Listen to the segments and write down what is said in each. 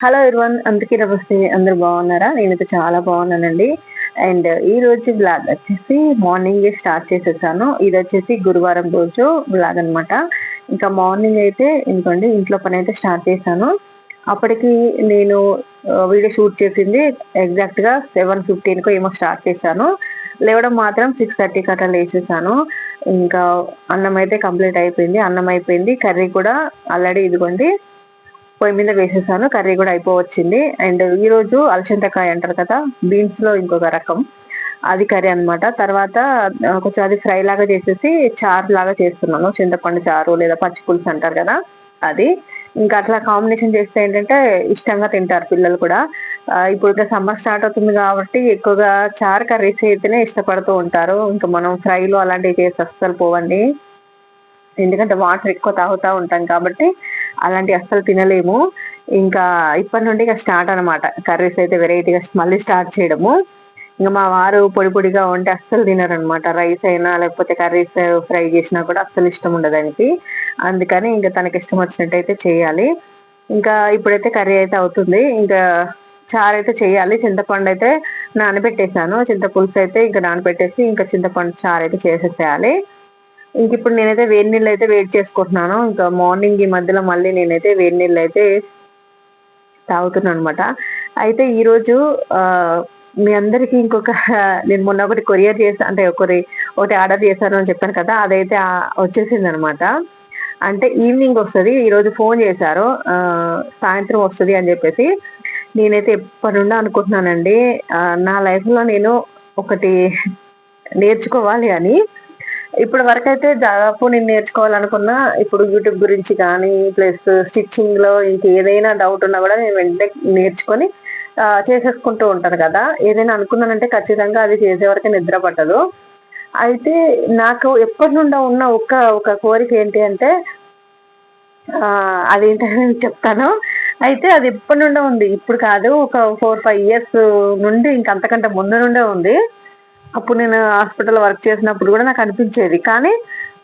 Hello ఇర్వన్ అందుకే నమస్తే. అందరు బాగున్నారా? నేనైతే చాలా బాగున్నానండి. అండ్ ఈ రోజు బ్లాగ్ వచ్చేసి మార్నింగ్ స్టార్ట్ చేసేసాను. ఇది వచ్చేసి గురువారం రోజు బ్లాగ్ అనమాట ఇంకా మార్నింగ్ అయితే ఎందుకండి ఇంట్లో పని అయితే స్టార్ట్ చేశాను. అప్పటికి నేను వీడియో షూట్ చేసింది ఎగ్జాక్ట్గా సెవెన్ ఫిఫ్టీన్కో ఏమో స్టార్ట్ చేశాను. లేవడం మాత్రం సిక్స్ థర్టీ అట్లా లేచేసాను ఇంకా అన్నం అయితే కంప్లీట్ అయిపోయింది. అన్నం అయిపోయింది. కర్రీ కూడా ఆల్రెడీ ఇదిగోండి పొయ్యి మీద వేసేసాను కర్రీ కూడా అయిపోవచ్చింది. అండ్ ఈ రోజు అలచింతకాయ అంటారు కదా బీన్స్లో ఇంకొక రకం. అది కర్రీ అనమాట తర్వాత కొంచెం అది ఫ్రై లాగా చేసేసి చారు లాగా చేస్తున్నాను. చింతపండు చారు లేదా పచ్చి పులుసు అంటారు కదా అది. ఇంకా అట్లా కాంబినేషన్ చేస్తే ఏంటంటే ఇష్టంగా తింటారు పిల్లలు కూడా. ఇప్పుడు ఇంకా సమ్మర్ స్టార్ట్ అవుతుంది కాబట్టి ఎక్కువగా చారు కర్రీస్ అయితేనే ఇష్టపడుతూ ఉంటారు. ఇంకా మనం ఫ్రైలు అలాంటివి చేసి అస్సలు పోవండి. ఎందుకంటే వాటర్ ఎక్కువ తాగుతూ ఉంటాం కాబట్టి అలాంటి అస్సలు తినలేము. ఇంకా ఇప్పటి నుండి ఇక స్టార్ట్ అనమాట కర్రీస్ అయితే వెరైటీగా మళ్ళీ స్టార్ట్ చేయడము. ఇంకా మా వారు పొడి పొడిగా ఉంటే అస్సలు తినరు అనమాట రైస్ అయినా లేకపోతే కర్రీస్ ఫ్రై చేసినా కూడా అస్సలు ఇష్టం ఉండదు అందుకని ఇంకా తనకి ఇష్టం వచ్చినట్టు అయితే చేయాలి. ఇంకా ఇప్పుడైతే కర్రీ అయితే అవుతుంది. ఇంకా చారు అయితే చేయాలి. చింతపండు అయితే నానబెట్టేశాను. చింతపులుసు అయితే ఇంకా నానబెట్టేసి ఇంకా చింతపండు చారు అయితే చేసేసేయాలి. ఇంక ఇప్పుడు నేనైతే వేడి నీళ్ళు అయితే వెయిట్ చేసుకుంటున్నాను. ఇంకా మార్నింగ్ ఈ మధ్యలో మళ్ళీ నేనైతే వేడి నీళ్ళు అయితే తాగుతున్నాను అనమాట అయితే ఈరోజు మీ అందరికి ఇంకొక నేను మొన్న ఒకటి కొరియర్ చేసా అంటే ఒకరి ఒకటి ఆర్డర్ చేశాను అని చెప్పాను కదా అదైతే వచ్చేసింది అనమాట అంటే ఈవినింగ్ వస్తుంది ఈరోజు ఫోన్ చేశారు సాయంత్రం వస్తుంది అని చెప్పేసి. నేనైతే ఎప్పటి నుండి అనుకుంటున్నానండి నా లైఫ్లో నేను ఒకటి నేర్చుకోవాలి అని. ఇప్పుడు వరకు అయితే దాదాపు నేను నేర్చుకోవాలనుకున్నా ఇప్పుడు యూట్యూబ్ గురించి కానీ ప్లస్ స్టిచ్చింగ్లో ఇంకేదైనా డౌట్ ఉన్నా కూడా నేను వెంటనే నేర్చుకొని చేసేసుకుంటూ ఉంటాను కదా. ఏదైనా అనుకున్నానంటే ఖచ్చితంగా అది చేసే వరకు నిద్ర పట్టదు. అయితే నాకు ఎప్పటి నుండో ఉన్న ఒక ఒక కోరిక ఏంటి అంటే అదేంటని నేను చెప్తాను. అయితే అది ఎప్పటి నుండో ఉంది. ఇప్పుడు కాదు ఒక ఫోర్ ఫైవ్ ఇయర్స్ నుండి ఇంకంతకంటే ముందు నుండే ఉంది. అప్పుడు నేను హాస్పిటల్ వర్క్ చేసినప్పుడు కూడా నాకు అనిపించేది. కానీ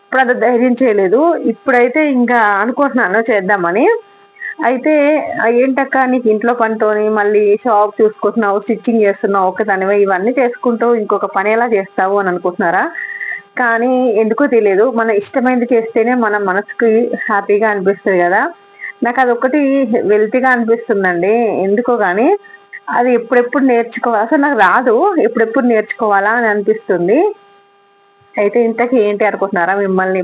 ఇప్పుడు అంత ధైర్యం చేయలేదు. ఇప్పుడైతే ఇంకా అనుకుంటున్నాను చేద్దామని. అయితే ఏంటక్క నీకు ఇంట్లో పనితోని మళ్ళీ షాప్ చూసుకుంటున్నావు స్టిచ్చింగ్ చేస్తున్నావు ఒకదానివే ఇవన్నీ చేసుకుంటూ ఇంకొక పని ఎలా చేస్తావు అని అనుకుంటున్నారా? కానీ ఎందుకో తెలియదు. మన ఇష్టమైనది చేస్తేనే మన మనసుకి హ్యాపీగా అనిపిస్తుంది కదా. నాకు అది ఒకటి వెల్తీగా అనిపిస్తుందండి. ఎందుకో కానీ అది ఎప్పుడెప్పుడు నేర్చుకోవాలి? అసలు నాకు రాదు. ఎప్పుడెప్పుడు నేర్చుకోవాలా అని అనిపిస్తుంది. అయితే ఇంతకీ ఏంటి అనుకుంటున్నారా మిమ్మల్ని?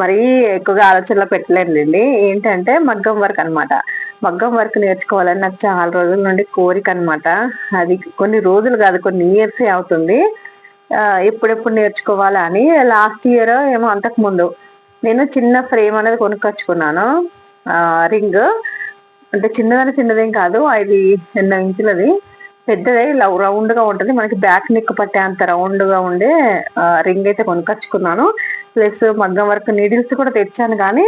మరీ ఎక్కువగా ఆలోచనలో పెట్టలేండి ఏంటంటే మగ్గం వర్క్ అనమాట మగ్గం వర్క్ నేర్చుకోవాలని నాకు చాలా రోజుల నుండి కోరిక అనమాట అది కొన్ని రోజులు కాదు కొన్ని ఇయర్స్ అవుతుంది. ఎప్పుడెప్పుడు నేర్చుకోవాలా అని లాస్ట్ ఇయర్ ఏమో అంతకు ముందు నేను చిన్న ఫ్రేమ్ అనేది కొనుక్కొచ్చుకున్నాను. రింగ్. అంటే చిన్నదని చిన్నదేం కాదు అది ఎన్నో ఇంచులది. పెద్దది రౌండ్గా ఉంటుంది. మనకి బ్యాక్ నెక్ పట్టే అంత రౌండ్గా ఉండే రింగ్ అయితే కొనుకొచ్చుకున్నాను ప్లస్ మగ్గం వర్క్ నీడిల్స్ కూడా తెచ్చాను కానీ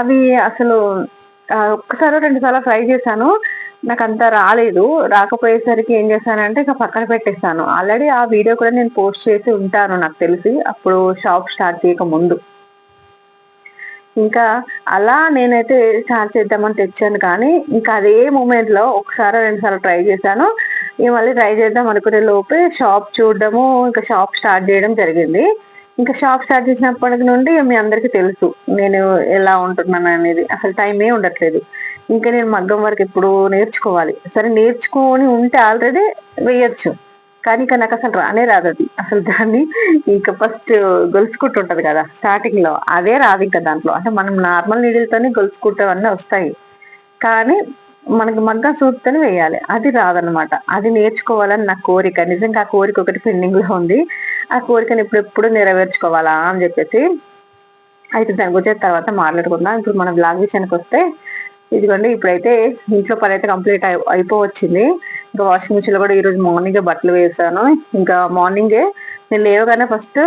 అవి అసలు ఒక్కసారి రెండు సార్లు ట్రై చేశాను. నాకు అంత రాలేదు. రాకపోయేసరికి ఏం చేశానంటే ఇక పక్కన పెట్టేశాను. ఆల్రెడీ ఆ వీడియో కూడా నేను పోస్ట్ చేసి ఉంటాను నాకు తెలిసి. అప్పుడు షాప్ స్టార్ట్ చేయక ముందు. ఇంకా అలా నేనైతే స్టార్ట్ చేద్దామని తెచ్చాను. కానీ ఇంకా అదే మూమెంట్లో ఒకసారి రెండుసార్లు ట్రై చేశాను. ఇక మళ్ళీ ట్రై చేద్దాం అనుకునే లోపే షాప్ చూడడము ఇంకా షాప్ స్టార్ట్ చేయడం జరిగింది. ఇంకా షాప్ స్టార్ట్ చేసినప్పటి నుండి మీ అందరికి తెలుసు నేను ఎలా ఉంటున్నాను అనేది. అసలు టైమే ఉండట్లేదు. ఇంకా నేను మగ్గం వరకు ఎప్పుడు నేర్చుకోవాలి. సరే నేర్చుకొని ఉంటే ఆల్రెడీ వేయచ్చు. కానీ ఇక నాకు అసలు రానే రాదు అది. అసలు దాన్ని ఇంకా ఫస్ట్ గొలుసుకుంటుంటది కదా స్టార్టింగ్లో. అదే రాదు ఇంకా దాంట్లో. అంటే మనం నార్మల్ నీడిల్తోనే గొలుసుకుంటావన్నీ వస్తాయి. కానీ మనకి మగ్గం సూత్తని వేయాలి. అది రాదనమాట అది నేర్చుకోవాలని నా కోరిక. నిజంగా ఆ కోరిక ఒకటి పెండింగ్లో ఉంది. ఆ కోరికను ఎప్పుడెప్పుడు నెరవేర్చుకోవాలా అని చెప్పేసి అయితే దాని గురించి తర్వాత మాట్లాడుకుందాం. ఇప్పుడు మన బ్లాగ్ విషయానికి వస్తే ఇదిగోండి ఇప్పుడైతే ఇంట్లో పని అయితే కంప్లీట్ అయిపోవచ్చింది. ఇంకా వాషింగ్ మిషన్లో కూడా ఈరోజు మార్నింగే బట్టలు వేసాను. ఇంకా మార్నింగే నేను లేవగానే ఫస్ట్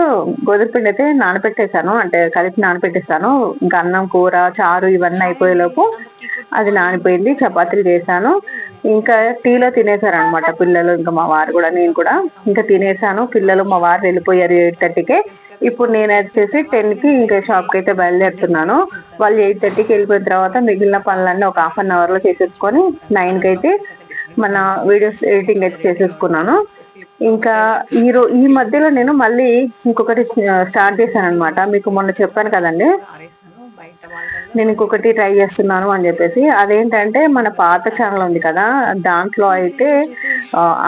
గోధుమ పిండి అయితే నానపెట్టేశాను. అంటే కలిపి నానపెట్టేశాను. ఇంకా అన్నం కూర చారు ఇవన్నీ అయిపోయేలోపు అది నానిపోయింది. చపాతీలు చేశాను. ఇంకా టీలో తినేశారు అనమాట పిల్లలు. ఇంకా మా వారు కూడా నేను కూడా. ఇంకా తినేసాను పిల్లలు మా వారు వెళ్ళిపోయారు ఎయిట్ థర్టీకే. ఇప్పుడు నేను వచ్చేసి టెన్కి ఇంకా షాప్కి అయితే బయలుదేరుతున్నాను. వాళ్ళు ఎయిట్ థర్టీకి వెళ్ళిపోయిన తర్వాత మిగిలిన పనులన్నీ ఒక హాఫ్ అన్ అవర్లో చేసేసుకొని నైన్కి అయితే మన వీడియోస్ ఎడిటింగ్ అయితే చేసేసుకున్నాను. ఇంకా ఈ రో ఈ మధ్యలో నేను మళ్ళీ ఇంకొకటి స్టార్ట్ చేశాను అనమాట మీకు మొన్న చెప్పాను కదండి. నేను ఇంకొకటి ట్రై చేస్తున్నాను అని చెప్పేసి. అదేంటంటే మన పాత ఛానల్ ఉంది కదా దాంట్లో అయితే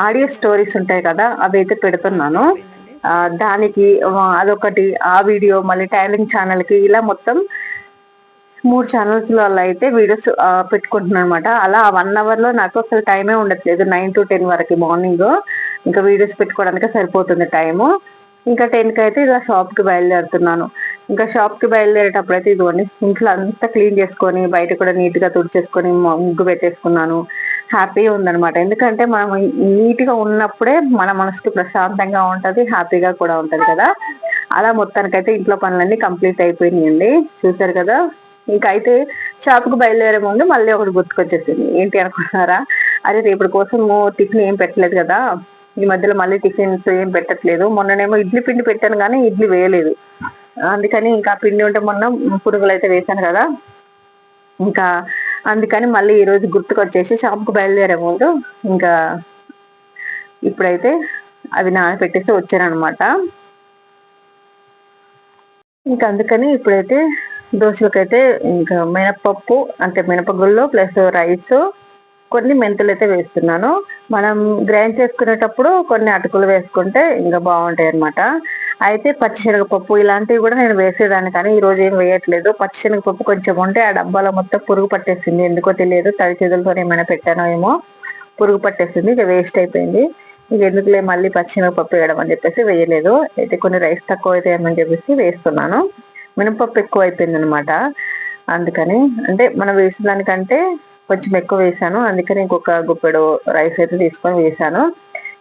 ఆడియో స్టోరీస్ ఉంటాయి కదా అవి అయితే పెడుతున్నాను. దానికి అదొకటి. ఆ వీడియో మళ్ళీ టైలింగ్ ఛానల్కి ఇలా మొత్తం మూడు ఛానల్స్లో అయితే వీడియోస్ పెట్టుకుంటున్నాను అనమాట అలా వన్ అవర్లో నాకు అసలు టైమే ఉండట్లేదు. నైన్ టు టెన్ వరకు మార్నింగ్. ఇంకా వీడియోస్ పెట్టుకోవడానికి సరిపోతుంది టైము. ఇంకా టెన్కి అయితే ఇలా షాప్కి బయలుదేరుతున్నాను. ఇంకా షాప్కి బయలుదేరేటప్పుడు అయితే ఇదిగోండి ఇంట్లో అంతా క్లీన్ చేసుకొని బయట కూడా నీట్గా తుడిచేసుకొని ముగ్గు పెట్టేసుకున్నాను. హ్యాపీగా ఉందనమాట ఎందుకంటే మనం నీట్గా ఉన్నప్పుడే మన మనసుకి ప్రశాంతంగా ఉంటది హ్యాపీగా కూడా ఉంటది కదా. అలా మొత్తానికైతే ఇంట్లో పనులన్నీ కంప్లీట్ అయిపోయినాయండి. చూసారు కదా? ఇంకా అయితే షాప్కు బయలుదేరే ముందు మళ్ళీ ఒకటి గుర్తుకొచ్చేసింది. ఏంటి అనుకుంటున్నారా? అరే రేపటి కోసము టిఫిన్ ఏం పెట్టలేదు కదా? ఈ మధ్యలో మళ్ళీ టిఫిన్స్ ఏం పెట్టట్లేదు. మొన్ననేమో ఇడ్లీ పిండి పెట్టాను కానీ ఇడ్లీ వేయలేదు. అందుకని ఇంకా పిండి ఉంటే మొన్న పురుగులు అయితే వేశాను కదా. ఇంకా అందుకని మళ్ళీ ఈరోజు గుర్తుకొచ్చేసి షాప్కి బయలుదేరే ముందు ఇంకా ఇప్పుడైతే అవి నానపెట్టేసి వచ్చాను అనమాట ఇంకా అందుకని ఇప్పుడైతే దోశలకైతే ఇంకా మినపప్పు అంటే మినపగుళ్ళు ప్లస్ రైస్ కొన్ని మెంతులు అయితే వేస్తున్నాను. మనం గ్రైండ్ చేసుకునేటప్పుడు కొన్ని అటుకులు వేసుకుంటే ఇంకా బాగుంటాయి అనమాట అయితే పచ్చిశనగపప్పు ఇలాంటివి కూడా నేను వేసేదాన్ని కానీ ఈ రోజు ఏం వేయట్లేదు. పచ్చిశనగపప్పు కొంచెం ఉంటే ఆ డబ్బాలో మొత్తం పురుగు పట్టేసింది. ఎందుకో తెలియదు తడి చేతులతో ఏమైనా పెట్టానో ఏమో పురుగు పట్టేసింది. ఇక వేస్ట్ అయిపోయింది. ఇక ఎందుకులే మళ్ళీ పచ్చిశనగపప్పు వేయడం అని చెప్పేసి వేయలేదు. అయితే కొన్ని రైస్ తక్కువ అయితే అని చెప్పేసి వేస్తున్నాను. మినపప్పు ఎక్కువ అయిపోయింది అనమాట అందుకని అంటే మనం వేసిన దానికంటే కొంచెం ఎక్కువ వేసాను. అందుకని ఇంకొక గుప్పెడు రైస్ అయితే తీసుకొని వేసాను.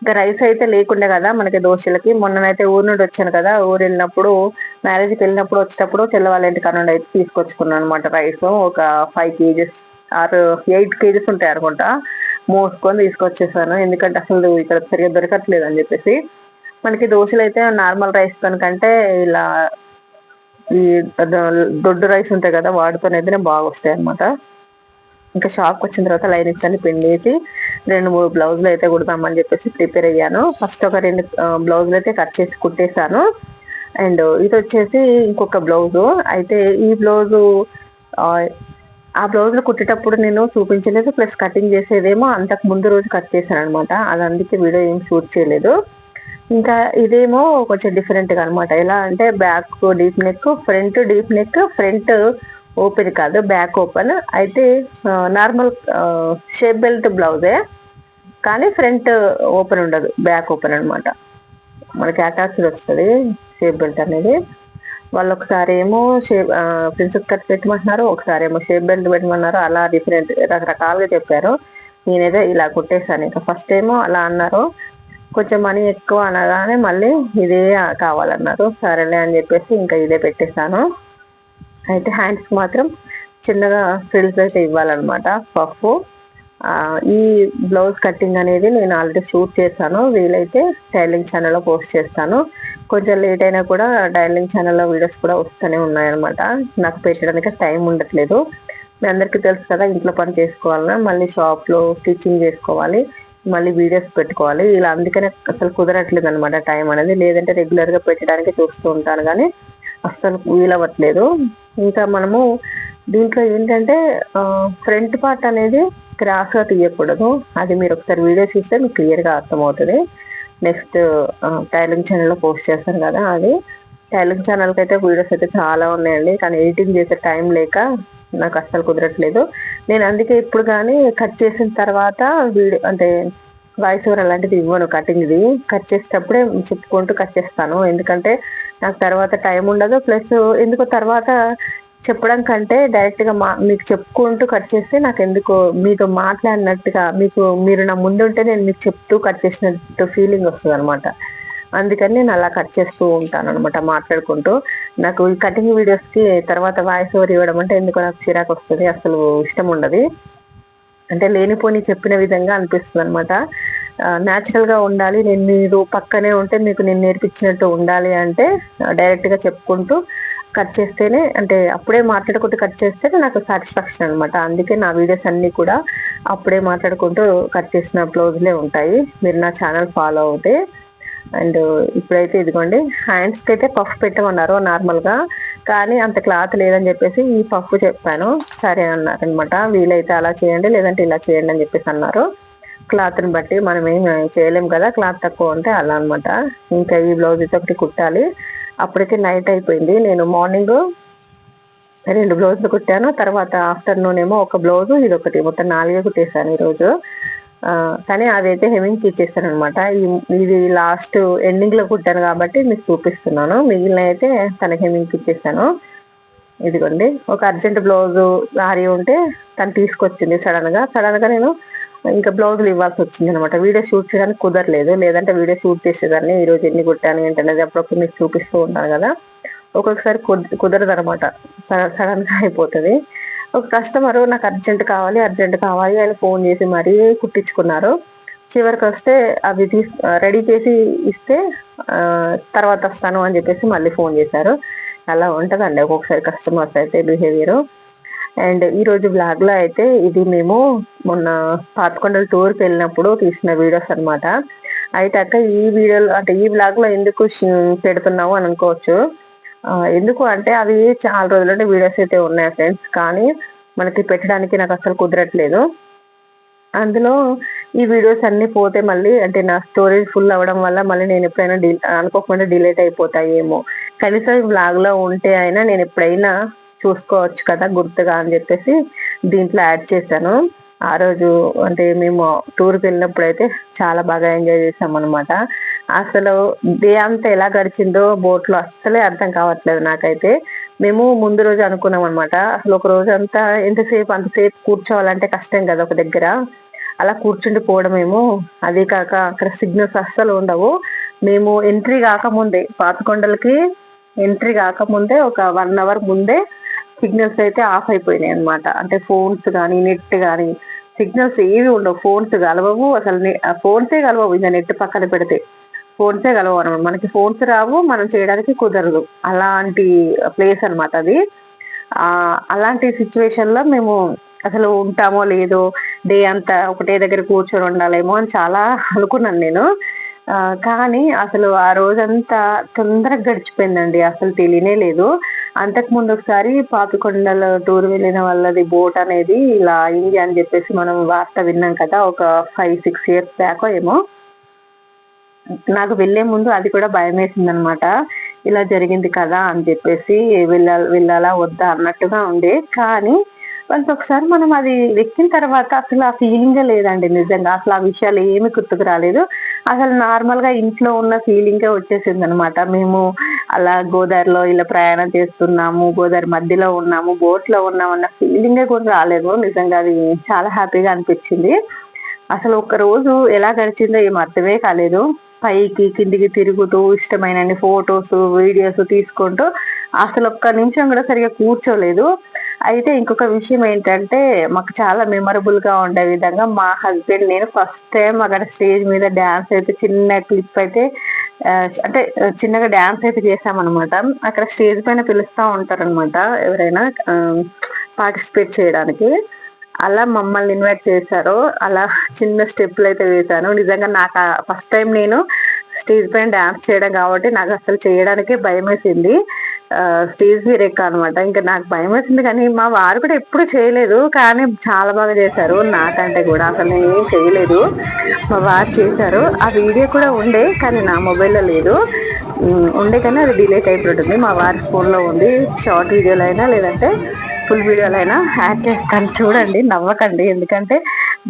ఇంకా రైస్ అయితే లేకుండే కదా మనకి దోశలకి. మొన్ననైతే ఊరు నుండి వచ్చాను కదా. ఊరు వెళ్ళినప్పుడు మ్యారేజ్కి వెళ్ళినప్పుడు వచ్చేటప్పుడు తెల్లవాళ్ళ ఇంటి కానుండి అయితే తీసుకొచ్చుకున్నాను అనమాట రైస్. ఒక ఫైవ్ కేజెస్ ఆరు ఎయిట్ కేజెస్ ఉంటాయి అనుకుంటా. మోసుకొని తీసుకొచ్చేసాను. ఎందుకంటే అసలు ఇక్కడ సరిగ్గా దొరకట్లేదు అని చెప్పేసి. మనకి దోశలు అయితే నార్మల్ రైస్ కనుకంటే ఇలా ఈ దొడ్డు రైస్ ఉంటాయి కదా వాటితోనైతేనే బాగా వస్తాయి అనమాట ఇంకా షాప్కి వచ్చిన తర్వాత లైనింగ్స్ అన్ని పిండేసి రెండు మూడు బ్లౌజులు అయితే కుడతామని చెప్పేసి ప్రిపేర్ అయ్యాను. ఫస్ట్ ఒక రెండు బ్లౌజులు అయితే కట్ చేసి కుట్టేశాను. అండ్ ఇది వచ్చేసి ఇంకొక బ్లౌజు అయితే ఈ బ్లౌజు ఆ బ్లౌజులు కుట్టేటప్పుడు నేను చూపించలేదు ప్లస్ కటింగ్ చేసేదేమో అంతకు ముందు రోజు కట్ చేశాను అనమాట అది అందుకే వీడియో ఏం షూట్ చేయలేదు. ఇంకా ఇదేమో కొంచెం డిఫరెంట్గా అనమాట ఎలా అంటే back deep neck front deep neck front open కాదు బ్యాక్ ఓపెన్. అయితే నార్మల్ షేప్ బెల్ట్ బ్లౌజే. కానీ ఫ్రంట్ ఓపెన్ ఉండదు బ్యాక్ ఓపెన్ అనమాట మనకి అటాచ్డ్ వస్తుంది షేప్ బెల్ట్ అనేది. వాళ్ళు ఒకసారి ఏమో షేప్ ప్రిన్సిప్ కట్ పెట్టమంటున్నారు ఒకసారి ఏమో షేప్ బెల్ట్ పెట్టమన్నారు అలా డిఫరెంట్ రకరకాలుగా చెప్పారు. నేనైతే ఇలా కుట్టేశాను ఇంకా ఫస్ట్ ఏమో అలా అన్నారు. కొంచెం మనీ ఎక్కువ అనగానే మళ్ళీ ఇదే కావాలన్నారు సరేలే అని చెప్పేసి ఇంకా ఇదే పెట్టేశాను. అయితే హ్యాండ్స్ మాత్రం చిన్నగా ఫ్రిల్స్ అయితే ఇవ్వాలన్నమాట పఫ్. ఈ బ్లౌజ్ కటింగ్ అనేది నేను ఆల్రెడీ షూట్ చేశాను. వీలైతే టైలింగ్ ఛానల్లో పోస్ట్ చేస్తాను. కొంచెం లేట్ అయినా కూడా డైలింగ్ ఛానల్లో వీడియోస్ కూడా వస్తూనే ఉన్నాయన్నమాట. నాకు పెట్టడానికి టైం ఉండట్లేదు. మీ అందరికీ తెలుసు కదా ఇంట్లో పని చేసుకోవాలన్నా మళ్ళీ షాప్లో స్టిచ్చింగ్ చేసుకోవాలి మళ్ళీ వీడియోస్ పెట్టుకోవాలి. ఇలా అందుకనే అసలు కుదరట్లేదు అనమాట టైం అనేది. లేదంటే రెగ్యులర్గా పెట్టడానికి చూస్తూ ఉంటాను కానీ అస్సలు వీలవ్వట్లేదు. ఇంకా మనము దీంట్లో ఏంటంటే ఫ్రంట్ పార్ట్ అనేది క్రాస్గా తీయకూడదు. అది మీరు ఒకసారి వీడియో చూస్తే మీకు క్లియర్గా అర్థమవుతుంది. నెక్స్ట్ టైలింగ్ ఛానల్లో పోస్ట్ చేస్తాను కదా అది. టైలింగ్ ఛానల్కి అయితే వీడియోస్ అయితే చాలా ఉన్నాయండి. కానీ ఎడిటింగ్ చేసే టైం లేక నాకు అస్సలు కుదరట్లేదు. నేను అందుకే ఇప్పుడు కానీ కట్ చేసిన తర్వాత వీడియో అంటే వాయిస్ ఓవర్ అలాంటిది ఇవ్వను కటింగ్ది కట్ చేసేటప్పుడే చెప్పుకుంటూ కట్ చేస్తాను. ఎందుకంటే నాకు తర్వాత టైం ఉండదు. ప్లస్ ఎందుకో తర్వాత చెప్పడం కంటే డైరెక్ట్గా మా మీకు చెప్పుకుంటూ కట్ చేస్తే నాకు ఎందుకో మీతో మాట్లాడినట్టుగా మీకు మీరు నా ముందు ఉంటే నేను మీకు చెప్తూ కట్ చేసినట్టు ఫీలింగ్ వస్తుంది అనమాట అందుకని నేను అలా కట్ చేస్తూ ఉంటాను అనమాట మాట్లాడుకుంటూ. నాకు ఈ కటింగ్ వీడియోస్కి తర్వాత వాయిస్ ఓవర్ ఇవ్వడం అంటే ఎందుకో నాకు చిరాకు వస్తుంది అసలు ఇష్టం ఉండదు. అంటే లేనిపోని చెప్పిన విధంగా అనిపిస్తుంది అనమాట న్యాచురల్గా ఉండాలి. నేను మీరు పక్కనే ఉంటే మీకు నేను నేర్పించినట్టు ఉండాలి అంటే డైరెక్ట్గా చెప్పుకుంటూ కట్ చేస్తేనే అంటే అప్పుడే మాట్లాడుకుంటూ కట్ చేస్తేనే నాకు సాటిస్ఫాక్షన్ అనమాట అందుకే నా వీడియోస్ అన్ని కూడా అప్పుడే మాట్లాడుకుంటూ కట్ చేసిన బ్లౌజ్లే ఉంటాయి. మీరు నా ఛానల్ ఫాలో అవుతే అండ్ ఇప్పుడైతే ఇదిగోండి హ్యాండ్స్కి అయితే పఫ్ పెట్టమన్నారు నార్మల్గా కానీ అంత క్లాత్ లేదని చెప్పేసి ఈ పఫ్ చెప్పాను. సరే అన్నారు అనమాట వీలైతే అలా చేయండి లేదంటే ఇలా చేయండి అని చెప్పేసి అన్నారు. క్లాత్ని బట్టి మనం ఏం చేయలేం కదా క్లాత్ తక్కువ ఉంటే అలా అనమాట ఇంకా ఈ బ్లౌజ్ అయితే ఒకటి కుట్టాలి. అప్పటికే నైట్ అయిపోయింది. నేను మార్నింగ్ రెండు బ్లౌజులు కుట్టాను. తర్వాత ఆఫ్టర్నూన్ ఏమో ఒక బ్లౌజ్ ఇది ఒకటి మొత్తం నాలుగే కుట్టేశాను ఈరోజు. కానీ అదైతే హెమింగ్కి ఇచ్చేసాను అనమాట ఇది లాస్ట్ ఎండింగ్లో కుట్టాను కాబట్టి మీకు చూపిస్తున్నాను. మిగిలిన అయితే తన హెమింగ్కి ఇచ్చేసాను ఇదిగోండి. ఒక అర్జెంట్ బ్లౌజ్ సారీ ఉంటే తను తీసుకొచ్చింది సడన్గా సడన్గా నేను ఇంకా బ్లౌజులు ఇవ్వాల్సి వచ్చింది అనమాట వీడియో షూట్ చేయడానికి కుదరలేదు. లేదంటే వీడియో షూట్ చేసేదాన్ని. ఈ రోజు ఎన్ని కుట్టాను ఏంటనేది అప్పుడప్పుడు మీకు చూపిస్తూ ఉంటాను కదా. ఒక్కొక్కసారి కుదరదు అనమాట సడన్గా అయిపోతుంది. ఒక కస్టమర్ నాకు అర్జెంట్ కావాలి అర్జెంట్ కావాలి అని ఫోన్ చేసి మరీ కుట్టించుకున్నారు. చివరికి వస్తే అవి తీ రెడీ చేసి ఇస్తే తర్వాత వస్తాను అని చెప్పేసి మళ్ళీ ఫోన్ చేశారు. అలా ఉంటుందండి ఒక్కొక్కసారి కస్టమర్స్ అయితే బిహేవియర్. అండ్ ఈరోజు రోజు బ్లాగ్లో అయితే ఇది మేము మొన్న పాతకొండల టూర్కి వెళ్ళినప్పుడు తీసిన వీడియోస్ అనమాట అయితే అక్క ఈ వీడియోలో అంటే ఈ బ్లాగ్లో ఎందుకు పెడుతున్నావు అని అనుకోవచ్చు. ఎందుకు అంటే అవి చాలా రోజులంటే వీడియోస్ అయితే ఉన్నాయి ఫ్రెండ్స్ కానీ మనకి పెట్టడానికి నాకు అసలు కుదరట్లేదు. అందులో ఈ వీడియోస్ అన్ని పోతే మళ్ళీ అంటే నా స్టోరేజ్ ఫుల్ అవ్వడం వల్ల మళ్ళీ నేను ఎప్పుడైనా అనుకోకుండా డిలేట్ అయిపోతాయేమో. కనీసం బ్లాగ్లో ఉంటే అయినా నేను ఎప్పుడైనా చూసుకోవచ్చు కదా గుర్తుగా అని చెప్పేసి దీంట్లో యాడ్ చేశాను. ఆ రోజు అంటే మేము టూర్కి వెళ్ళినప్పుడు అయితే చాలా బాగా ఎంజాయ్ చేసాం అనమాట అసలు డే అంతా ఎలా గడిచిందో బోట్లో అస్సలే అర్థం కావట్లేదు నాకైతే. మేము ముందు రోజు అనుకున్నాం అనమాట అసలు ఒక రోజు అంతా ఎంతసేపు అంతసేపు కూర్చోవాలంటే కష్టం కదా ఒక దగ్గర. అలా కూర్చుండిపోవడమేమో అదే కాక అక్కడ సిగ్నల్స్ అస్సలు ఉండవు. మేము ఎంట్రీ కాకముందే పాతకొండలకి ఎంట్రీ కాకముందే ఒక వన్ అవర్ ముందే సిగ్నల్స్ అయితే ఆఫ్ అయిపోయినాయి అనమాట అంటే ఫోన్స్ కానీ నెట్ కానీ సిగ్నల్స్ ఏవి ఉండవు. ఫోన్స్ కలవవు. అసలు ఫోన్సే కలవవు. ఇంకా నెట్ పక్కన పెడితే ఫోన్సే కలవవు అనమాట. మనకి ఫోన్స్ రావు. మనం చేయడానికి కుదరదు. అలాంటి ప్లేస్ అనమాట అది. అలాంటి సిచ్యువేషన్లో మేము అసలు ఉంటామో లేదో డే అంతా ఒకటే దగ్గర కూర్చొని ఉండాలేమో అని చాలా అనుకున్నాను నేను. కానీ అసలు ఆ రోజంతా తొందరగా గడిచిపోయిందండి. అసలు తెలియనే లేదు. అంతకు ముందు ఒకసారి పాపికొండల టూర్ వెళ్ళిన వాళ్ళది బోట్ అనేది ఇలా అయింది అని చెప్పేసి మనం వార్త విన్నాం కదా ఒక ఫైవ్ సిక్స్ ఇయర్స్ బ్యాక్ ఏమో. నాకు వెళ్ళే ముందు అది కూడా భయం వేసింది అనమాట ఇలా జరిగింది కదా అని చెప్పేసి వెళ్ళాలి వెళ్ళాలా వద్దా అన్నట్టుగా ఉండే. కానీ వన్స్ ఒకసారి మనం అది ఎక్కిన తర్వాత అసలు ఆ ఫీలింగ్ లేదండి నిజంగా. అసలు ఆ విషయాలు ఏమి గుర్తుకు రాలేదు. అసలు నార్మల్గా ఇంట్లో ఉన్న ఫీలింగ్ వచ్చేసింది అనమాట మేము అలా గోదావరిలో ఇలా ప్రయాణం చేస్తున్నాము గోదావరి మధ్యలో ఉన్నాము బోట్లో ఉన్నాము అన్న ఫీలింగ్ కూడా రాలేదు. నిజంగా అది చాలా హ్యాపీగా అనిపించింది. అసలు ఒక రోజు ఎలా గడిచిందో ఏం అర్థమే కాలేదు. పైకి కిందికి తిరుగుతూ ఇష్టమైన ఫొటోస్ వీడియోస్ తీసుకుంటూ అసలు ఒక్క నిమిషం కూడా సరిగా కూర్చోలేదు. అయితే ఇంకొక విషయం ఏంటంటే మాకు చాలా మెమరబుల్గా ఉండే విధంగా మా హస్బెండ్ నేను ఫస్ట్ టైం అక్కడ స్టేజ్ మీద డాన్స్ అయితే చిన్న క్లిప్ అయితే అంటే చిన్నగా డాన్స్ అయితే చేసామన్నమాట అక్కడ స్టేజ్ పైన పిలుస్తూ ఉంటారనమాట ఎవరైనా పార్టిసిపేట్ చేయడానికి. అలా మమ్మల్ని ఇన్వైట్ చేశారు. అలా చిన్న స్టెప్లు అయితే వేశాను. నిజంగా నాకు ఫస్ట్ టైం నేను స్టేజ్ పైన డాన్స్ చేయడం కాబట్టి నాకు అసలు చేయడానికే భయం వేసింది స్టేజ్ మీద ఎక్క అనమాట ఇంకా నాకు భయం వేసింది కానీ మా వారు కూడా ఎప్పుడు చేయలేదు. కానీ చాలా బాగా చేశారు నాకంటే కూడా. అసలు నేను ఏం చేయలేదు. మా వారు చేశారు. ఆ వీడియో కూడా ఉండే కానీ నా మొబైల్లో లేదు. ఉండే కానీ అది డిలేట్ అయిపోతుంది. మా వారి ఫోన్లో ఉంది. షార్ట్ వీడియోలో అయినా లేదంటే ఫుల్ వీడియోలు అయినా యాడ్ చేస్తాను. చూడండి నవ్వకండి. ఎందుకంటే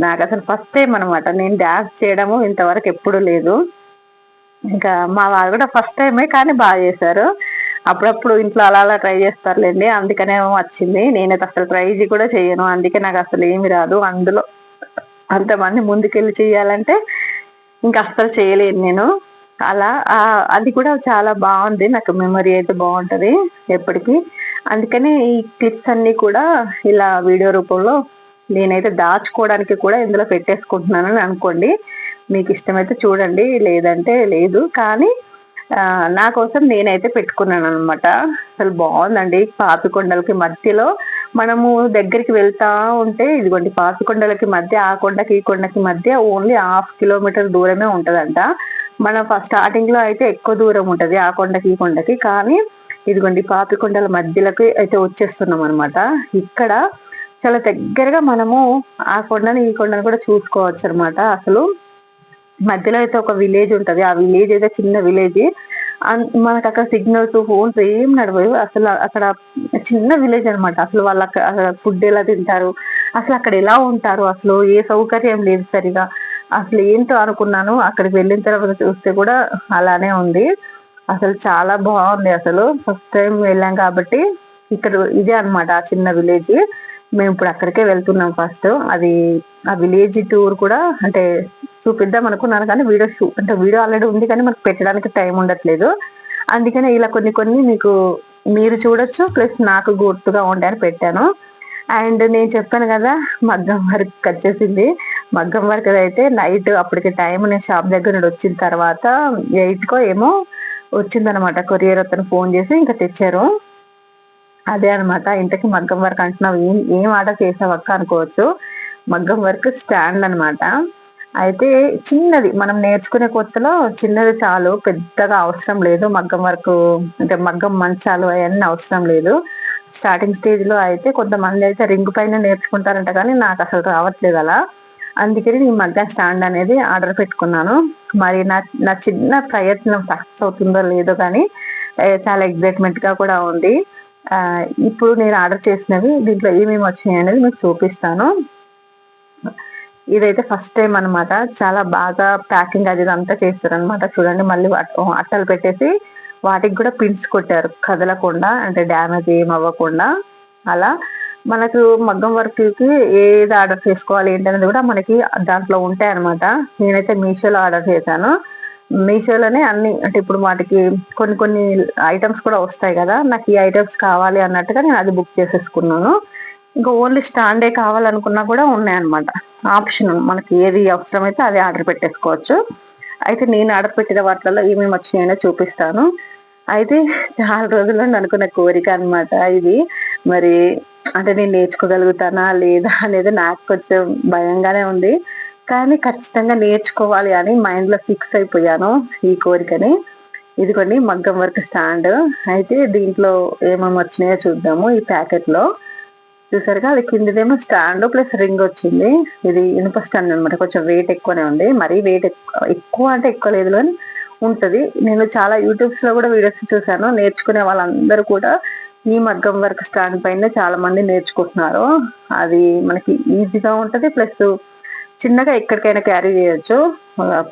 నాకు అసలు ఫస్ట్ టైం అనమాట నేను డ్యాన్స్ చేయడము ఇంతవరకు ఎప్పుడు లేదు. ఇంకా మా వారు కూడా ఫస్ట్ టైమే కానీ బాగా చేశారు. అప్పుడప్పుడు ఇంట్లో అలా అలా ట్రై చేస్తారులేండి. అందుకనే వచ్చింది. నేనైతే అసలు ట్రై కూడా చేయను. అందుకే నాకు అసలు ఏమి రాదు. అందులో అంతమంది ముందుకెళ్ళి చేయాలంటే ఇంకా అస్సలు చేయలేను నేను. అలా అది కూడా చాలా బాగుంది. నాకు మెమరీ అయితే బాగుంటుంది ఎప్పటికీ. అందుకనే ఈ క్లిప్స్ అన్ని కూడా ఇలా వీడియో రూపంలో నేనైతే దాచుకోవడానికి కూడా ఇందులో పెట్టేసుకుంటున్నానని అనుకోండి. మీకు ఇష్టమైతే చూడండి. లేదంటే లేదు. కానీ నా కోసం నేనైతే పెట్టుకున్నాను అనమాట అసలు బాగుందండి పాపికొండలకి మధ్యలో. మనము దగ్గరికి వెళ్తా ఉంటే ఇదిగోండి పాపికొండలకి మధ్య ఆ కొండకి ఈ కొండకి మధ్య ఓన్లీ హాఫ్ కిలోమీటర్ దూరమే ఉంటదంట. మన ఫస్ట్ స్టార్టింగ్లో అయితే ఎక్కువ దూరం ఉంటది ఆ కొండకి ఈ కొండకి. కానీ ఇదిగోండి పాపికొండల మధ్యలోకి అయితే వచ్చేస్తున్నాం అనమాట ఇక్కడ చాలా దగ్గరగా మనము ఆ కొండని ఈ కొండను కూడా చూసుకోవచ్చు అనమాట అసలు. మధ్యలో అయితే ఒక విలేజ్ ఉంటది. ఆ విలేజ్ అయితే చిన్న విలేజ్ మనకు అక్కడ సిగ్నల్స్ ఫోన్స్ ఏం నడవదు అసలు అక్కడ చిన్న విలేజ్ అనమాట అసలు వాళ్ళ ఫుడ్ ఎలా తింటారు? అసలు అక్కడ ఎలా ఉంటారు? అసలు ఏ సౌకర్యం లేదు సరిగా. అసలు ఏంటో అనుకున్నాను. అక్కడికి వెళ్ళిన తర్వాత చూస్తే కూడా అలానే ఉంది. అసలు చాలా బాగుంది అసలు. ఫస్ట్ టైం వెళ్ళాం కాబట్టి ఇక్కడ ఇదే అనమాట ఆ చిన్న విలేజ్ మేము ఇప్పుడు అక్కడికే వెళ్తున్నాం ఫస్ట్ అది ఆ విలేజ్ టూర్ కూడా అంటే చూపిద్దాం అనుకున్నాను కానీ వీడియో షూ అంటే వీడియో ఆల్రెడీ ఉంది కానీ మనకు పెట్టడానికి టైం ఉండట్లేదు. అందుకనే ఇలా కొన్ని కొన్ని మీకు మీరు చూడొచ్చు ప్లస్ నాకు గుర్తుగా ఉండే అని పెట్టాను. అండ్ నేను చెప్పాను కదా మగ్గం వర్క్ వచ్చేసింది మగ్గం వర్క్ అయితే నైట్ అప్పటికి టైం నేను షాప్ దగ్గర నుండి వచ్చిన తర్వాత ఎయిట్కో ఏమో వచ్చిందనమాట కొరియర్ అతను ఫోన్ చేసి ఇంకా తెచ్చారు. అదే అనమాట ఇంతకి మగ్గం వర్క్ అంటున్నావు ఏం ఏం ఆర్డర్ చేసావక్క అనుకోవచ్చు. మగ్గం వర్క్ స్టాండ్ అనమాట అయితే చిన్నది మనం నేర్చుకునే కొత్తలో చిన్నది చాలు పెద్దగా అవసరం లేదు మగ్గం వరకు అంటే మగ్గం మంచాలు అవన్నీ అవసరం లేదు. స్టార్టింగ్ స్టేజ్లో అయితే కొంతమంది అయితే రింగ్ పైన నేర్చుకుంటారంట కానీ నాకు అసలు రావట్లేదు అలా. అందుకని నేను మగ్గం స్టాండ్ అనేది ఆర్డర్ పెట్టుకున్నాను. మరి నా నా చిన్న ప్రయత్నం సక్సెస్ అవుతుందో లేదో కానీ చాలా ఎగ్జైట్మెంట్గా కూడా ఉంది. ఇప్పుడు నేను ఆర్డర్ చేసినవి దీంట్లో ఏమేమి వచ్చినాయి అనేది మీకు చూపిస్తాను. ఇదైతే ఫస్ట్ టైం అనమాట చాలా బాగా ప్యాకింగ్ అది అంతా చేస్తారు అనమాట చూడండి మళ్ళీ అట్టలు పెట్టేసి వాటికి కూడా పిన్స్ కొట్టారు. కదలకుండా అంటే డ్యామేజ్ ఏం అవ్వకుండా. అలా మనకు మగ్గం వర్క్కి ఏది ఆర్డర్ చేసుకోవాలి ఏంటనేది కూడా మనకి దాంట్లో ఉంటాయి అనమాట నేనైతే మీషోలో ఆర్డర్ చేశాను. మీషోలోనే అన్ని అంటే ఇప్పుడు వాటికి కొన్ని కొన్ని ఐటమ్స్ కూడా వస్తాయి కదా. నాకు ఈ ఐటమ్స్ కావాలి అన్నట్టుగా నేను అది బుక్ చేసేసుకున్నాను. ఇంకా ఓన్లీ స్టాండే కావాలనుకున్నా కూడా ఉన్నాయన్నమాట. ఆప్షన్ మనకి ఏది అవసరమైతే అది ఆర్డర్ పెట్టేసుకోవచ్చు. అయితే నేను ఆర్డర్ పెట్టిన వాటిలో ఏమేమి వచ్చినాయో చూపిస్తాను. అయితే చాలా రోజుల్లో అనుకున్న కోరిక అనమాట ఇది. మరి అంటే నేను నేర్చుకోగలుగుతానా లేదా అనేది నాకు కొంచెం భయంగానే ఉంది. కానీ ఖచ్చితంగా నేర్చుకోవాలి అని మైండ్లో ఫిక్స్ అయిపోయాను ఈ కోరికని. ఇదిగోండి మగ్గం వర్క్ స్టాండ్. అయితే దీంట్లో ఏమేమి వచ్చినాయో చూద్దాము ఈ ప్యాకెట్లో. లో చూసారుగా? అది కిందిదేమో స్టాండ్ ప్లస్ రింగ్ వచ్చింది. ఇది ఇనుప స్టాండ్ అనమాట కొంచెం వెయిట్ ఎక్కువనే ఉంది. మరీ వెయిట్ ఎక్కువ అంటే ఎక్కువ లేదు కానీ ఉంటుంది. నేను చాలా యూట్యూబ్స్లో కూడా వీడియోస్ చూసాను. నేర్చుకునే వాళ్ళందరూ కూడా ఈ మగ్గం వర్క్ స్టాండ్ పైన చాలా మంది నేర్చుకుంటున్నారు. అది మనకి ఈజీగా ఉంటుంది. ప్లస్ చిన్నగా ఎక్కడికైనా క్యారీ చేయొచ్చు.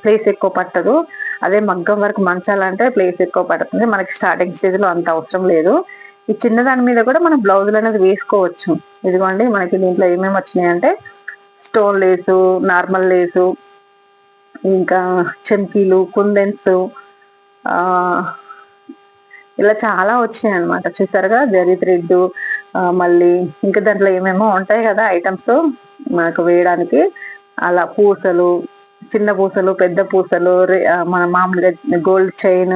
ప్లేస్ ఎక్కువ పట్టదు. అదే మగ్గం వర్క్ మంచాలంటే ప్లేస్ ఎక్కువ పడుతుంది. మనకి స్టార్టింగ్ స్టేజ్లో అంత అవసరం లేదు. ఈ చిన్న దాని మీద కూడా మనం బ్లౌజులు అనేది వేసుకోవచ్చు. ఇదిగోండి మనకి దీంట్లో ఏమేమి వచ్చినాయి అంటే స్టోన్ లేసు నార్మల్ లేసు ఇంకా చంకీలు కుందెన్స్ ఇలా చాలా వచ్చినాయి అనమాట చూసారుగా జరీ థ్రెడ్ మళ్ళీ ఇంకా దాంట్లో ఏమేమో ఉంటాయి కదా ఐటమ్స్ మనకు వేయడానికి. అలా పూసలు చిన్న పూసలు పెద్ద పూసలు మన మామూలుగా గోల్డ్ చైన్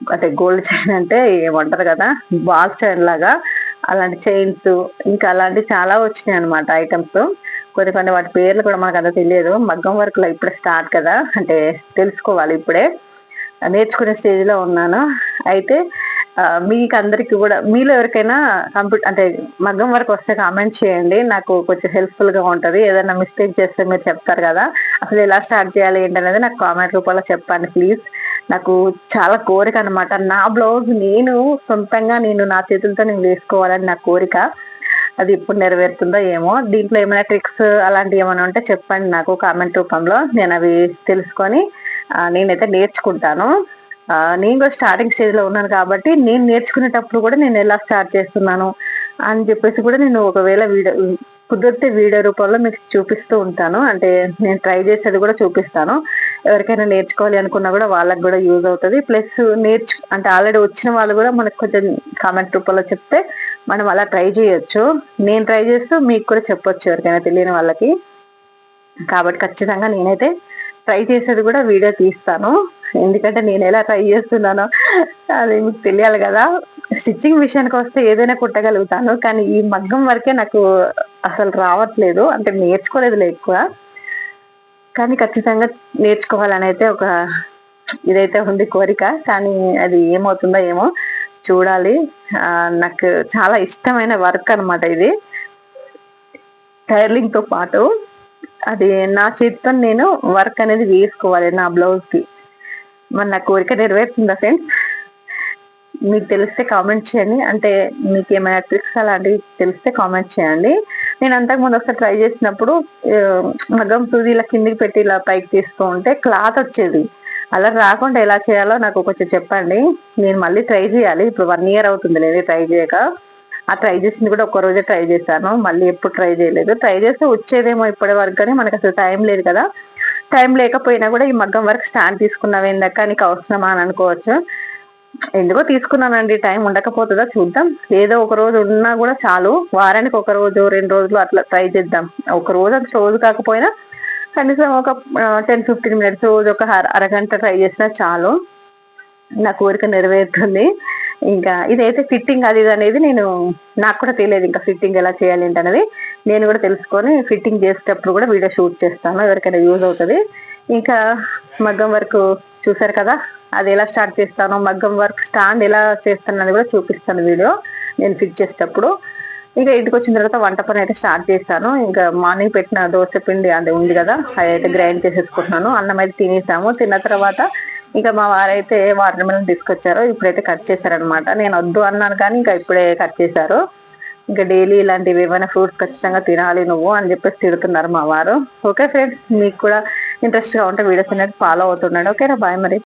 అంటే గోల్డ్ చైన్ అంటే ఏమంటారు కదా బాల్ చైన్ లాగా అలాంటి చైన్స్ ఇంకా అలాంటి చాలా వచ్చినాయి అనమాట ఐటమ్స్ కొన్ని కొన్ని వాటి పేర్లు కూడా మనకు అంత తెలియదు. మగ్గం వర్క్లో ఇప్పుడే స్టార్ట్ కదా అంటే తెలుసుకోవాలి ఇప్పుడే. నేర్చుకునే స్టేజ్లో ఉన్నాను. అయితే మీకు అందరికి కూడా మీలో ఎవరికైనా కంప్యూటర్ అంటే మగ్గం వరకు వస్తే కామెంట్ చేయండి. నాకు కొంచెం హెల్ప్ఫుల్గా ఉంటది. ఏదైనా మిస్టేక్ చేస్తే మీరు చెప్తారు కదా. అసలు ఎలా స్టార్ట్ చేయాలి ఏంటనేది నాకు కామెంట్ రూపంలో చెప్పండి ప్లీజ్ నాకు చాలా కోరిక అనమాట నా బ్లౌజ్ నేను సొంతంగా నేను నా చేతులతో నేను వేసుకోవాలని నా కోరిక. అది ఎప్పుడు నెరవేరుతుందో ఏమో. దీంట్లో ఏమైనా ట్రిక్స్ అలాంటివి ఏమైనా ఉంటే చెప్పండి నాకు కామెంట్ రూపంలో. నేను అవి తెలుసుకొని నేనైతే నేర్చుకుంటాను. నేను కూడా స్టార్టింగ్ స్టేజ్లో ఉన్నాను కాబట్టి నేను నేర్చుకునేటప్పుడు కూడా నేను ఎలా స్టార్ట్ చేస్తున్నాను అని చెప్పేసి కూడా నేను ఒకవేళ వీడియో కుదిరితే వీడియో రూపంలో మీకు చూపిస్తూ ఉంటాను. అంటే నేను ట్రై చేసేది కూడా చూపిస్తాను. ఎవరికైనా నేర్చుకోవాలి అనుకున్నా కూడా వాళ్ళకి కూడా యూజ్ అవుతుంది. ప్లస్ నేర్చు అంటే ఆల్రెడీ వచ్చిన వాళ్ళు కూడా మనకు కొంచెం కామెంట్ రూపంలో చెప్తే మనం అలా ట్రై చేయొచ్చు. నేను ట్రై చేస్తూ మీకు కూడా చెప్పొచ్చు ఎవరికైనా తెలియని వాళ్ళకి. కాబట్టి ఖచ్చితంగా నేనైతే ట్రై చేసేది కూడా వీడియో తీస్తాను. ఎందుకంటే నేను ఎలా ట్రై చేస్తున్నానో అది మీకు తెలియాలి కదా. స్టిచ్చింగ్ విషయానికి వస్తే ఏదైనా కుట్టగలుగుతాను కానీ ఈ మగ్గం వరకే నాకు అసలు రావట్లేదు. అంటే నేర్చుకోలేదు ఎక్కువ. కానీ ఖచ్చితంగా నేర్చుకోవాలని అయితే ఒక ఇదైతే ఉంది కోరిక కానీ అది ఏమవుతుందో ఏమో చూడాలి. నాకు చాలా ఇష్టమైన వర్క్ అనమాట ఇది. టైర్లింగ్తో పాటు అది నా చేతితో నేను వర్క్ అనేది వేసుకోవాలి నా బ్లౌజ్కి. మరి నా కోరిక నెరవేరుతుందా ఫ్రెండ్స్ మీకు తెలిస్తే కామెంట్ చేయండి. అంటే మీకు ఏమైనా ట్రిక్స్ అలాంటివి తెలిస్తే కామెంట్ చేయండి. నేను అంతకుముందు ఒకసారి ట్రై చేసినప్పుడు మగం సూది ఇలా కిందికి పెట్టి ఇలా పైకి తీస్తూ ఉంటే క్లాత్ వచ్చేది. అలా రాకుండా ఎలా చేయాలో నాకు కొంచెం చెప్పండి. నేను మళ్ళీ ట్రై చేయాలి. ఇప్పుడు వన్ ఇయర్ అవుతుంది లేదు ట్రై చేయక. ఆ ట్రై చేసింది కూడా ఒక రోజే ట్రై చేశాను. మళ్ళీ ఎప్పుడు ట్రై చేయలేదు. ట్రై చేస్తే వచ్చేదేమో ఇప్పటి వరకు కానీ మనకు అసలు టైం లేదు కదా. టైం లేకపోయినా కూడా ఈ మగ్గం వరకు స్టాండ్ తీసుకున్నావు ఏందక్క నీకు అవసరమా అని అనుకోవచ్చు. ఎందుకో తీసుకున్నానండి టైం ఉండకపోతుందా చూద్దాం. ఏదో ఒక రోజు ఉన్నా కూడా చాలు. వారానికి ఒక రోజు రెండు రోజులు అట్లా ట్రై చేద్దాం. ఒక రోజు అంత రోజు కాకపోయినా కనీసం ఒక టెన్ ఫిఫ్టీన్ మినిట్స్ రోజు ఒక అరగంట ట్రై చేసినా చాలు. నా కోరిక నెరవేరుతుంది. ఇంకా ఇదైతే ఫిట్టింగ్ అది ఇది అనేది నేను నాకు కూడా తెలియదు ఇంకా ఫిట్టింగ్ ఎలా చేయాలి ఏంటనేది నేను కూడా తెలుసుకొని ఫిట్టింగ్ చేసేటప్పుడు కూడా వీడియో షూట్ చేస్తాను ఎవరికైనా యూజ్ అవుతుంది. ఇంకా మగ్గం వర్క్ చూసారు కదా అది ఎలా స్టార్ట్ చేస్తాను మగ్గం వర్క్ స్టాండ్ ఎలా చేస్తాను అది కూడా చూపిస్తాను వీడియో నేను ఫిట్ చేసేటప్పుడు. ఇంకా ఇంటికి వచ్చిన తర్వాత వంట పని అయితే స్టార్ట్ చేస్తాను. ఇంకా మార్నింగ్ పెట్టిన దోశ పిండి అది ఉంది కదా అది అయితే గ్రైండ్ చేసేసుకుంటున్నాను. అన్నం అయితే తినేసాము. తిన్న తర్వాత ఇంకా మా వారైతే వాటర్ మిలన్ తీసుకొచ్చారు. ఇప్పుడైతే కట్ చేశారనమాట నేను వద్దు అన్నాను కానీ ఇంకా ఇప్పుడే కట్ చేశారు. ఇంకా డైలీ ఇలాంటివి ఏమైనా ఫ్రూట్స్ ఖచ్చితంగా తినాలి నువ్వు అని చెప్పేసి తిడుతున్నారు మా వారు. ఓకే ఫ్రెండ్స్ మీకు కూడా ఇంట్రెస్ట్గా ఉంటే వీడియోస్ అనేది ఫాలో అవుతున్నాడు ఓకేనా? బాయ్ మరి.